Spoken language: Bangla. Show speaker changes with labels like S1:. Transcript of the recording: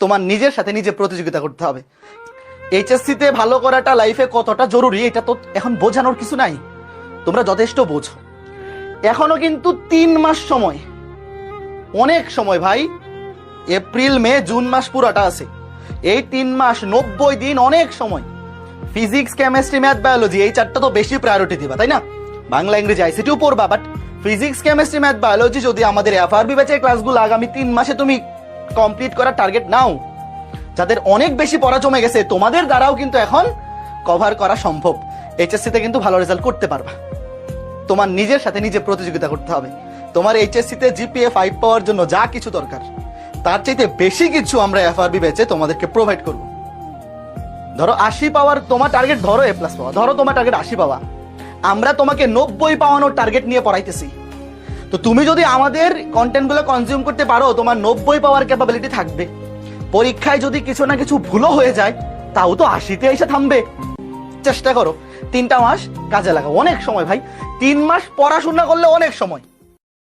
S1: তোমার নিজের সাথে নিজে প্রতিযোগিতা করতে হবে। এইচএসসি তে ভালো করাটা লাইফে কতটা জরুরি, এটা তো এখন বোঝানোর কিছু নাই। তোমরা যথেষ্ট বোঝো। এখনও কিন্তু তিন মাস সময়। অনেক সময় ভাই। এপ্রিল, মে, জুন মাস পুরাটা আছে। এই তিন মাস নব্বই দিন অনেক সময়। ফিজিক্স কেমিস্ট্রি ম্যাথ বায়োলজি এই চারটা তো বেশি প্রায়োরিটি দিবা, তাই না? বাংলা, ইংরেজি আইসিটিও পড়বা but physics chemistry math biology যদি আমাদের এফআরবি ব্যাচের ক্লাসগুলো আগামী তিন মাসে তুমি কমপ্লিট করার টার্গেট নাও। যাদের অনেক বেশি পড়া জমে গেছে, তোমাদের দ্বারাও কিন্তু এখন কভার করা সম্ভব। এইচএসসি তে কিন্তু ভালো রেজাল্ট করতে পারবা। তোমার নিজের সাথে নিজে প্রতিযোগিতা করতে হবে। তোমার এইচএসসি তে জিপিএ ফাইভ পাওয়ার জন্য যা কিছু দরকার, তার চাইতে বেশি কিছু আমরা এফআরবি ব্যাচে তোমাদেরকে প্রোভাইড করব। ধরো আশি পাওয়ার তোমার টার্গেট ধরো এ প্লাস পাওয়া। ধরো তোমার টার্গেট আশি পাওয়া। আমরা তোমাকে নব্বই পাওয়ানোর টার্গেট নিয়ে পড়াইতেছি। তো তুমি যদি আমাদের কন্টেন্টগুলো কনজিউম করতে পারো, তোমার নব্বই পাওয়ার ক্যাপাবিলিটি থাকবে। পরীক্ষায় যদি কিছু না কিছু ভুলও হয়ে যায়, তাও তো আশিতে এসে থামবে। চেষ্টা করো। তিনটা মাস কাজে লাগাও। অনেক সময় ভাই। তিন মাস পড়াশোনা করলে অনেক সময়।